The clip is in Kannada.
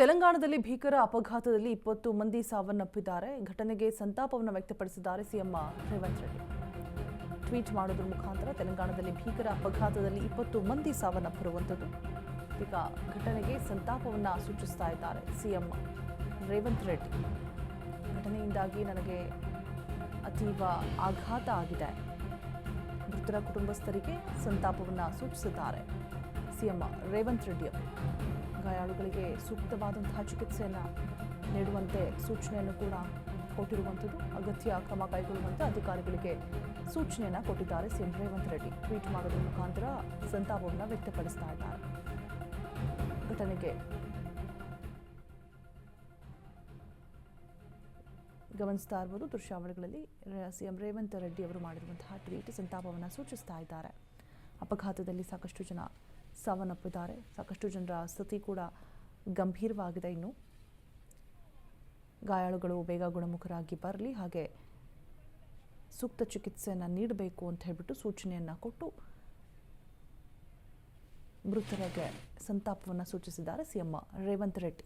ತೆಲಂಗಾಣದಲ್ಲಿ ಭೀಕರ ಅಪಘಾತದಲ್ಲಿ ಇಪ್ಪತ್ತು ಮಂದಿ ಸಾವನ್ನಪ್ಪಿದ್ದಾರೆ. ಘಟನೆಗೆ ಸಂತಾಪವನ್ನು ವ್ಯಕ್ತಪಡಿಸಿದ್ದಾರೆ ಸಿಎಂ ರೇವಂತ್ ರೆಡ್ಡಿ. ಟ್ವೀಟ್ ಮಾಡೋದ್ರ ಮುಖಾಂತರ ತೆಲಂಗಾಣದಲ್ಲಿ ಭೀಕರ ಅಪಘಾತದಲ್ಲಿ ಇಪ್ಪತ್ತು ಮಂದಿ ಸಾವನ್ನಪ್ಪಿರುವಂಥದ್ದು. ಈಗ ಘಟನೆಗೆ ಸಂತಾಪವನ್ನು ಸೂಚಿಸ್ತಾ ಇದ್ದಾರೆ ಸಿಎಂ ರೇವಂತ್ ರೆಡ್ಡಿ. ಘಟನೆಯಿಂದಾಗಿ ನನಗೆ ಅತೀವ ಆಘಾತ ಆಗಿದೆ. ಮೃತರ ಕುಟುಂಬಸ್ಥರಿಗೆ ಸಂತಾಪವನ್ನು ಸೂಚಿಸಿದ್ದಾರೆ ಸಿಎಂ ರೇವಂತ್ ರೆಡ್ಡಿ ಗಾಯಾಳುಗಳಿಗೆ ಸೂಕ್ತವಾದಂತಹ ಚಿಕಿತ್ಸೆಯನ್ನು ನೀಡುವಂತೆ ಸೂಚನೆಯನ್ನು ಕೂಡ ಕೊಟ್ಟಿರುವಂಥದ್ದು. ಅಗತ್ಯ ಕ್ರಮ ಕೈಗೊಳ್ಳುವಂತೆ ಅಧಿಕಾರಿಗಳಿಗೆ ಸೂಚನೆಯನ್ನು ಕೊಟ್ಟಿದ್ದಾರೆ ಸಿಎಂ ರೇವಂತ್ ರೆಡ್ಡಿ. ಟ್ವೀಟ್ ಮಾಡೋದ್ರ ಮುಖಾಂತರ ಸಂತಾಪವನ್ನು ವ್ಯಕ್ತಪಡಿಸ್ತಾ ಇದ್ದಾರೆ. ಘಟನೆಗೆ ಗಮನಿಸ್ತಾ ಇರ್ಬೋದು. ದೃಶ್ಯಾವಳಿಗಳಲ್ಲಿ ಸಿಎಂ ರೇವಂತ್ ರೆಡ್ಡಿ ಅವರು ಮಾಡಿರುವಂತಹ ಟ್ವೀಟ್ ಸಂತಾಪವನ್ನು ಸೂಚಿಸ್ತಾ ಇದ್ದಾರೆ. ಅಪಘಾತದಲ್ಲಿ ಸಾಕಷ್ಟು ಜನ ಸಾವನ್ನಪ್ಪಿದ್ದಾರೆ. ಸಾಕಷ್ಟು ಜನರ ಸ್ಥಿತಿ ಕೂಡ ಗಂಭೀರವಾಗಿದೆ ಇನ್ನು. ಗಾಯಾಳುಗಳು ಬೇಗ ಗುಣಮುಖರಾಗಿ ಬರಲಿ, ಹಾಗೆ ಸೂಕ್ತ ಚಿಕಿತ್ಸೆಯನ್ನು ನೀಡಬೇಕು ಅಂತ ಹೇಳಿಬಿಟ್ಟು ಸೂಚನೆಯನ್ನು ಕೊಟ್ಟು ಮೃತರಿಗೆ ಸಂತಾಪವನ್ನು ಸೂಚಿಸಿದ್ದಾರೆ. ಸಿಎಂ ರೇವಂತ್ ರೆಡ್ಡಿ.